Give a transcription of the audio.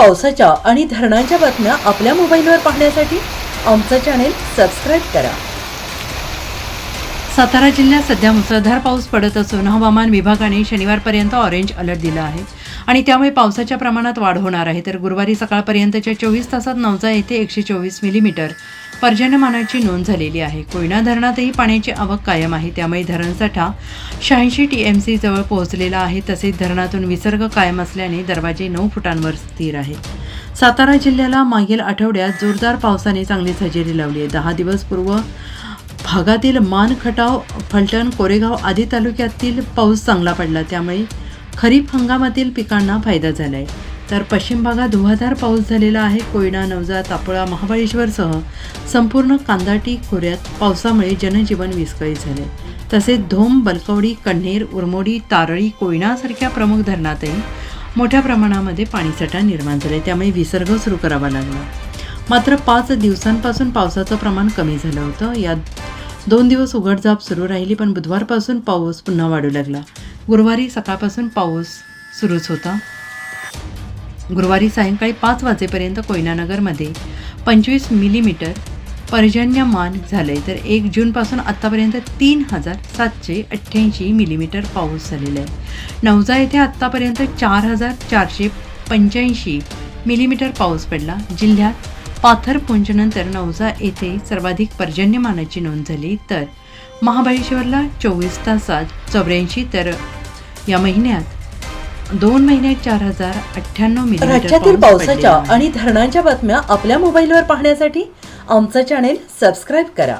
पावसाच्या आणि धरणांच्या बातम्या आपल्या मोबाईलवर पाहण्यासाठी आमचं चॅनेल सबस्क्राईब करा. सातारा जिल्ह्यात सध्या मुसळधार पाऊस पडत असून हवामान विभागाने शनिवारपर्यंत ऑरेंज अलर्ट दिला आहे. आणि त्यामुळे पावसाच्या प्रमाणात वाढ होणार आहे. तर गुरुवारी सकाळपर्यंतच्या चोवीस तासात नवजा येथे एकशे चोवीस मिलीमीटर पर्जन्यमानाची नोंद झालेली आहे. कोयना धरणातही पाण्याची आवक कायम आहे. त्यामुळे धरणसाठा शहाऐंशी टी एम सी जवळ पोहोचलेला आहे. तसेच धरणातून विसर्ग कायम असल्याने दरवाजे नऊ फुटांवर स्थिर आहेत सातारा जिल्ह्याला मागील आठवड्यात जोरदार पावसाने चांगलीच हजेरी लावली आहे. दहा दिवस पूर्व भागातील मान खटाव फलटण कोरेगाव आदी तालुक्यातील पाऊस चांगला पडला. त्यामुळे खरीप हंगामातील पिकांना फायदा झाला आहे तर पश्चिम भागात धुवाधार पाऊस झालेला आहे. कोयना नवजा तापोळा महाबळेश्वरसह संपूर्ण कांदाटी खोऱ्यात पावसामुळे जनजीवन विस्कळीत झाले. तसेच धोम बलकवडी कण्हेर उरमोडी तारळी कोयनासारख्या प्रमुख धरणातही मोठ्या प्रमाणामध्ये पाणीसाठा निर्माण झाले. त्यामुळे विसर्ग सुरू करावा लागला. मात्र पाच दिवसांपासून पावसाचं प्रमाण कमी झालं होतं. यात दोन दिवस उघडझाप सुरू राहिली पण बुधवारपासून पाऊस पुन्हा वाढू लागला. गुरुवारी सकाळपासून पाऊस सुरूच होता. गुरुवारी सायंकाळी पाच वाजेपर्यंत कोयनानगरमध्ये पंचवीस मिलीमीटर पर्जन्यमान झाले तर एक जूनपासून आत्तापर्यंत तीन हजार सातशे अठ्ठ्याऐंशी मिलीमीटर पाऊस झालेला आहे. नवजा येथे आत्तापर्यंत चार हजार चारशे पंच्याऐंशी मिलीमीटर पाऊस पडला. जिल्ह्यात पाथरपुंजनंतर नवजा येथे सर्वाधिक पर्जन्यमानाची नोंद झाली. तर महाबळेश्वरला चोवीस तासात चौऱ्याऐंशी तर या महिन्यात दोन महिन्यात चार हजार अठ्ठ्याण्णव राज्यातील पावसाच्या. आणि धरणांच्या बातम्या आपल्या मोबाईलवर पाहण्यासाठी आमचं चॅनेल सबस्क्राईब करा